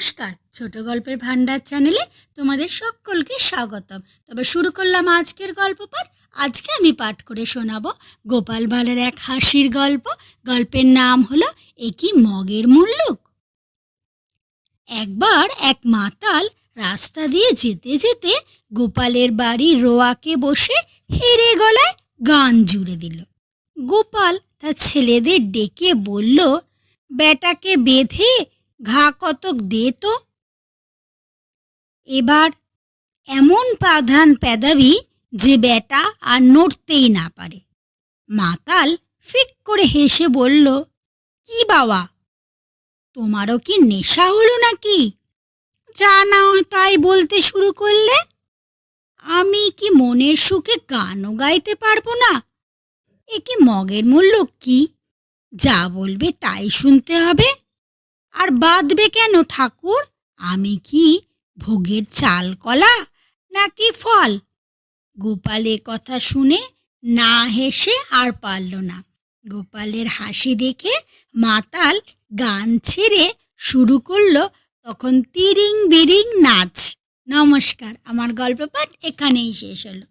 নমস্কার। ছোট গল্পের ভান্ডার চ্যানেলে তোমাদের সকলকে স্বাগতম। তবে শুরু করলাম আজকের গল্প পাঠ। আজকে আমি পাঠ করে শোনাবো গোপাল ভাঁড়ের এক হাসির গল্প। গল্পের নাম হলো একই মগের মুল্লুক একবার এক মাতাল রাস্তা দিয়ে যেতে যেতে গোপালের বাড়ি রোয়াকে বসে হেরে গলায় গান জুড়ে দিল। গোপাল তার ছেলেদের ডেকে বলল, বেটাকে বেঁধে ঘা কতক দে তো। এবার এমন প্রাধান পেদাবি যে বেটা আর নড়তেই না পারে। মাতাল ফিক করে হেসে বলল, কি বাবা, তোমারও কি নেশা হলো নাকি? যা না তাই বলতে শুরু করলে? আমি কি মনের সুখে গানও গাইতে পারব না? এ কি মগের মূল্য কি? যা বলবে তাই শুনতে হবে? আর বাঁধবে কেন ঠাকুর? আমি কি ভোগের চাল কলা নাকি ফল? গোপালের কথা শুনে না হেসে আর পারল না। গোপালের হাসি দেখে মাতাল গান ছেড়ে শুরু করল তখন তিরিং বিরিং নাচ। নমস্কার, আমার গল্প পাঠ এখানেই শেষ হলো।